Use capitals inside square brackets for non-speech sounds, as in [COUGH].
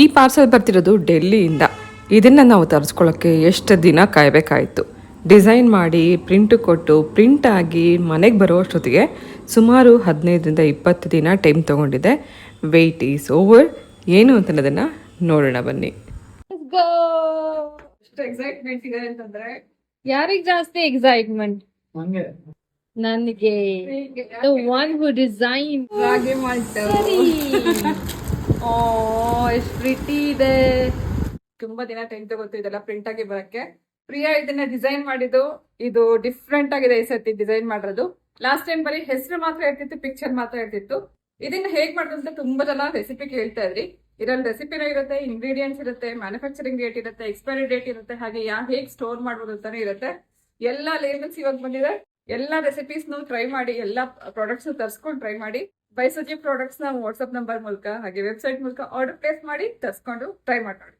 ಈ ಪಾರ್ಸಲ್ ಬರ್ತಿರೋದು ಡೆಲ್ಲಿಯಿಂದ. ಇದನ್ನು ನಾವು ತರಿಸ್ಕೊಳ್ಳೋಕ್ಕೆ ಎಷ್ಟು ದಿನ ಕಾಯಬೇಕಾಯಿತು. ಡಿಸೈನ್ ಮಾಡಿ ಪ್ರಿಂಟ್ ಕೊಟ್ಟು ಪ್ರಿಂಟ್ ಆಗಿ ಮನೆಗೆ ಬರುವಷ್ಟೊತ್ತಿಗೆ ಸುಮಾರು ಹದಿನೈದರಿಂದ ಇಪ್ಪತ್ತು ದಿನ ಟೈಮ್ ತೊಗೊಂಡಿದೆ. ವೆಯ್ಟ್ ಈಸ್ ಓವರ್ ಏನು ಅಂತ ಅನ್ನೋದನ್ನು ನೋಡೋಣ ಬನ್ನಿ. ಎಕ್ಸೈಟ್ಮೆಂಟ್ ಇದೆ ಅಂತಂದ್ರೆ? ಯಾರಿಗೆ ಜಾಸ್ತಿ ಎಕ್ಸೈಟ್ಮೆಂಟ್ ನನಗೆ. the ಡಿಸೈನ್ [LAUGHS] ಎಷ್ಟು ಪ್ರೀತಿ ಇದೆ. ತುಂಬಾ ದಿನ ಟೈಮ್ ತಗೋತು ಇದೆಲ್ಲ ಪ್ರಿಂಟ್ ಆಗಿ ಬರಕ್ಕೆ. ಪ್ರಿಯಾ ಇದನ್ನ ಡಿಸೈನ್ ಮಾಡಿದ್ದು, ಇದು ಡಿಫ್ರೆಂಟ್ ಆಗಿದೆ ಈ ಸರ್ತಿ ಡಿಸೈನ್ ಮಾಡಿರೋದು. ಲಾಸ್ಟ್ ಟೈಮ್ ಬರೀ ಹೆಸರು ಮಾತ್ರ ಇರ್ತಿತ್ತು ಪಿಕ್ಚರ್ ಮಾತ್ರ ಇರ್ತಿತ್ತು ಇದನ್ನ ಹೇಗ್ ಮಾಡೋದು ಅಂತ ತುಂಬಾ ಜನ ರೆಸಿಪಿ ಕೇಳ್ತಾ ಇದ್ರಿ. ಇದ್ರಲ್ಲಿ ರೆಸಿಪಿನೂ ಇರುತ್ತೆ ಇಂಗ್ರೀಡಿಯೆಂಟ್ಸ್ ಇರುತ್ತೆ ಮ್ಯಾನುಫ್ಯಾಕ್ಚರಿಂಗ್ ಡೇಟ್ ಇರುತ್ತೆ ಎಕ್ಸ್ಪೈರಿ ಡೇಟ್ ಇರುತ್ತೆ, ಹಾಗೆ ಯಾ, ಹೇಗ್ ಸ್ಟೋರ್ ಮಾಡ್ಬೋದು ಅಂತಾನೆ ಇರುತ್ತೆ. ಎಲ್ಲಾ ಲೇಬಲ್ಸ್ ಇವಾಗ ಬಂದಿದೆ. ಎಲ್ಲಾ ರೆಸಿಪೀಸ್ ಟ್ರೈ ಮಾಡಿ, ಎಲ್ಲಾ ಪ್ರಾಡಕ್ಟ್ಸ್ ತರ್ಸ್ಕೊಂಡು ಟ್ರೈ ಮಾಡಿ. ಬೈಸಜಿ ಪ್ರಾಡಕ್ಟ್ಸ್ನ ವಾಟ್ಸ್ಆಪ್ ನಂಬರ್ ಮೂಲಕ ಹಾಗೆ ವೆಬ್ಸೈಟ್ ಮೂಲಕ ಆರ್ಡರ್ ಪ್ಲೇಸ್ ಮಾಡಿ ತರ್ಸ್ಕೊಂಡು ಟ್ರೈ ಮಾಡಿ